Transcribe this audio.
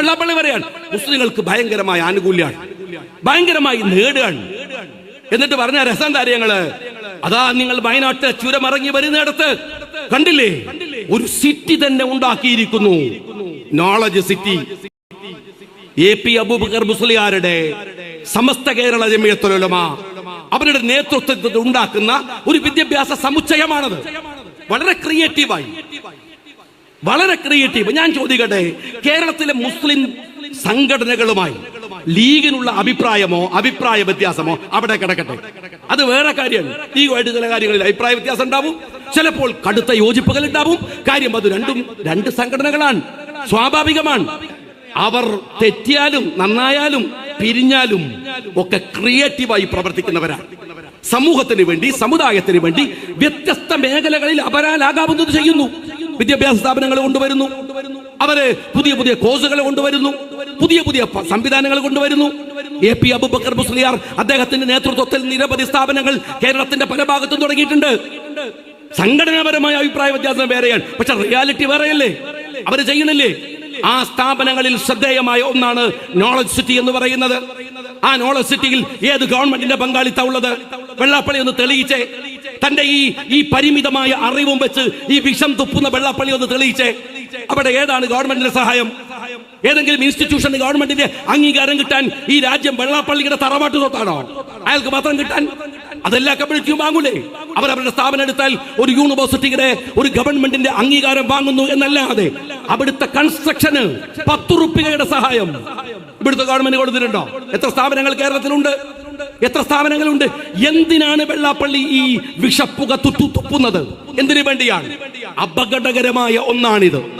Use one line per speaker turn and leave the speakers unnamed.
വെള്ളാപ്പള്ളി പറയാണ് മുസ്ലിങ്ങൾക്ക് ഭയങ്കരമായ ആനുകൂല്യമാണ്. ഭയങ്കരമായി നേടുകയാണ്. എന്നിട്ട് പറഞ്ഞ രസം കാര്യങ്ങൾ അതാ നിങ്ങൾ വയനാട്ട് ചുരമറങ്ങി വരുന്നിടത്ത് കണ്ടില്ലേ? ഒരു സിറ്റി തന്നെ ഉണ്ടാക്കിയിരിക്കുന്നു. Knowledge city A P Abubakar മുസ്ലിയാരുടെ സമസ്ത കേരള ജമിയത്തുലമ അവരുടെ നേതൃത്വത്തിൽ ഉണ്ടാക്കുന്ന ഒരു വിദ്യാഭ്യാസ സമുച്ചയമാണത്. വളരെ ക്രിയേറ്റീവായി വളരെ ക്രിയേറ്റീവ് ഞാൻ ചോദിക്കട്ടെ കേരളത്തിലെ മുസ്ലിം സംഘടനകളുമായി ലീഗിനുള്ള അഭിപ്രായമോ അഭിപ്രായ വ്യത്യാസമോ അവിടെ കിടക്കട്ടെ. അത് വേറെ കാര്യമാണ് ലീഗുമായിട്ട് ചില കാര്യങ്ങളിൽ അഭിപ്രായ വ്യത്യാസം ഉണ്ടാവും. ചിലപ്പോൾ കടുത്ത യോജിപ്പുകൾ ഉണ്ടാവും. കാര്യം അത് രണ്ടും രണ്ട് സംഘടനകളാണ്. സ്വാഭാവികമാണ്. അവർ തെറ്റിയാലും നന്നായാലും പിരിഞ്ഞാലും ഒക്കെ ക്രിയേറ്റീവായി പ്രവർത്തിക്കുന്നവരാണ്. സമൂഹത്തിന് വേണ്ടി സമുദായത്തിന് വേണ്ടി വ്യത്യസ്ത മേഖലകളിൽ അപരാലാകാവുന്നത് ചെയ്യുന്നു. വിദ്യാഭ്യാസ സ്ഥാപനങ്ങൾ കൊണ്ടുവരുന്നു. അവർ പുതിയ പുതിയ കോഴ്സുകൾ കൊണ്ടുവരുന്നു. പുതിയ പുതിയ സംവിധാനങ്ങൾ കൊണ്ടുവരുന്നു. എ പി അബുബക്കർ മുസ്ലിയാർ അദ്ദേഹത്തിന്റെ നേതൃത്വത്തിൽ നിരവധി സ്ഥാപനങ്ങൾ കേരളത്തിന്റെ പല ഭാഗത്തും തുടങ്ങിയിട്ടുണ്ട്. സംഘടനാപരമായ അഭിപ്രായ വ്യത്യാസം വേറെയാണ്. പക്ഷെ റിയാലിറ്റി വേറെയല്ലേ? അവർ ചെയ്യണില്ലേ ആ സ്ഥാപനങ്ങളിൽ ശ്രദ്ധേയമായ ഒന്നാണ് നോളജ് സിറ്റി എന്ന് പറയുന്നത്. ആ നോളജ് സിറ്റിയിൽ ഏത് ഗവൺമെന്റിന്റെ പങ്കാളിത്ത ഉള്ളത്? വെള്ളാപ്പള്ളി ഒന്ന് തെളിയിച്ചേ. തന്റെ ഈ ഈ പരിമിതമായ അറിവും വെച്ച് ഈ വിഷം തുപ്പുന്ന വെള്ളപ്പള്ളി ഒന്ന് തെളിയിച്ചേ. അവിടെ ഏതാണ് ഗവൺമെന്റിന്റെ സഹായം? ഏതെങ്കിലും ഇൻസ്റ്റിറ്റ്യൂഷന് ഗവൺമെന്റിന്റെ അംഗീകാരം കിട്ടാൻ ഈ രാജ്യം വെള്ളാപ്പള്ളിയുടെ തറവാട്ട് തൊട്ടാണോ അയാൾക്ക് പത്രം കിട്ടാൻ? അതെല്ലാ കമ്മ്യൂണിറ്റിയും വാങ്ങൂലേ? അവർ അവരുടെ സ്ഥാപനം എടുത്താൽ ഒരു യൂണിവേഴ്സിറ്റിയുടെ ഒരു ഗവൺമെന്റിന്റെ അംഗീകാരം വാങ്ങുന്നു എന്നല്ലാതെ അവിടുത്തെ കൺസ്ട്രക്ഷന് പത്ത് റുപ്യയുടെ സഹായം ഇവിടുത്തെ ഗവൺമെന്റ് കൊടുത്തിട്ടുണ്ടോ? എത്ര സ്ഥാപനങ്ങൾ കേരളത്തിലുണ്ട്? എത്ര സ്ഥാപനങ്ങളുണ്ട്? എന്തിനാണ് വെള്ളാപ്പള്ളി ഈ വിഷപ്പുക തുപ്പുന്നത്? എന്തിനു വേണ്ടിയാണ്? അപകടകരമായ ഒന്നാണിത്.